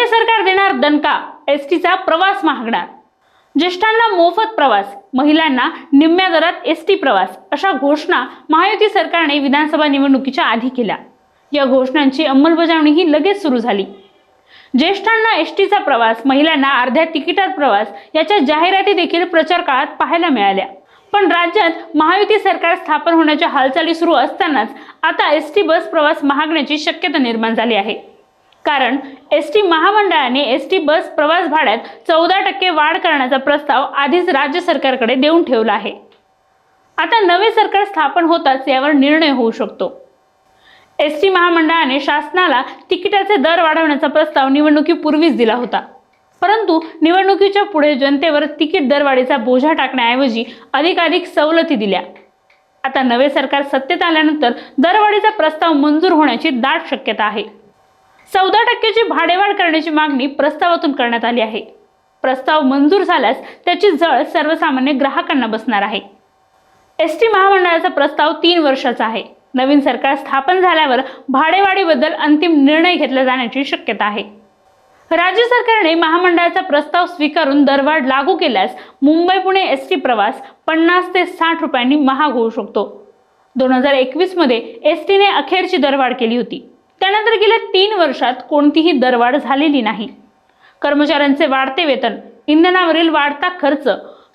नवे सरकार देणार दणका एसटीचा प्रवास महागणार ज्येष्ठांना मोफत प्रवास महिलांना निम्म्या दरात एस टी प्रवास अशा घोषणा महायुती सरकारने विधानसभा निवडणुकीच्या आधी केल्या. या घोषणांची अंमलबजावणीही लगेच सुरू झाली. ज्येष्ठांना एस टीचा प्रवास महिलांना अर्ध्या तिकिटात प्रवास याच्या जाहिराती देखील प्रचार काळात पाहायला मिळाल्या. पण राज्यात महायुती सरकार स्थापन होण्याच्या हालचाली सुरू असतानाच आता एस टी बस प्रवास महागण्याची शक्यता निर्माण झाली आहे. कारण एस टी महामंडळाने एस टी बस प्रवास भाड्यात चौदा टक्के वाढ करण्याचा प्रस्ताव आधीच राज्य सरकारकडे देऊन ठेवला आहे. आता नवे सरकार स्थापन होताच यावर निर्णय होऊ शकतो. एस टी महामंडळाने शासनाला तिकिटाचे दर वाढवण्याचा प्रस्ताव निवडणुकीपूर्वीच दिला होता. परंतु निवडणुकीच्या पुढे जनतेवर तिकीट दरवाढीचा बोजा टाकण्याऐवजी अधिकाधिक सवलती दिल्या. आता नवे सरकार सत्तेत आल्यानंतर दरवाढीचा प्रस्ताव मंजूर होण्याची दाट शक्यता आहे. चौदा टक्क्याची भाडेवाढ करण्याची मागणी प्रस्तावातून करण्यात आली आहे. प्रस्ताव मंजूर झाल्यास त्याची जळ सर्वसामान्य ग्राहकांना बसणार आहे. एस टी महामंडळाचा प्रस्ताव तीन वर्षाचा आहे. नवीन सरकार स्थापन झाल्यावर भाडेवाढीबद्दल अंतिम निर्णय घेतला जाण्याची शक्यता आहे. राज्य सरकारने महामंडळाचा प्रस्ताव स्वीकारून दरवाढ लागू केल्यास मुंबई पुणे एस टी प्रवास पन्नास ते साठ रुपयांनी महाग होऊ शकतो. दोन हजार एकवीसमध्ये एस टीने अखेरची दरवाढ केली होती. त्यानंतर गेल्या तीन वर्षात कोणतीही दरवाढ झालेली नाही. कर्मचाऱ्यांचे वाढते वेतन इंधनावरील वाढता खर्च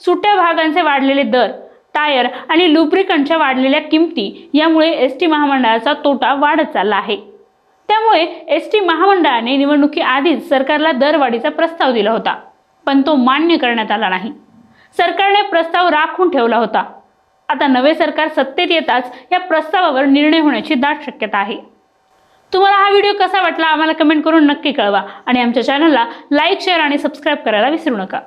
सुट्या भागांचे वाढलेले दर टायर आणि लुब्रिकंटच्या वाढलेल्या किमती यामुळे एस टी महामंडळाचा तोटा वाढत चालला आहे. त्यामुळे एस टी महामंडळाने निवडणुकीआधीच सरकारला दरवाढीचा प्रस्ताव दिला होता पण तो मान्य करण्यात आला नाही. सरकारने प्रस्ताव राखून ठेवला होता. आता नवे सरकार सत्तेत येताच या प्रस्तावावर निर्णय होण्याची दाट शक्यता आहे. तुम्हाला हा व्हिडिओ कसा वाटला आम्हाला कमेंट करून नक्की कळवा. आणि आमच्या चॅनलला लाईक शेअर आणि सबस्क्राईब करायला विसरू नका.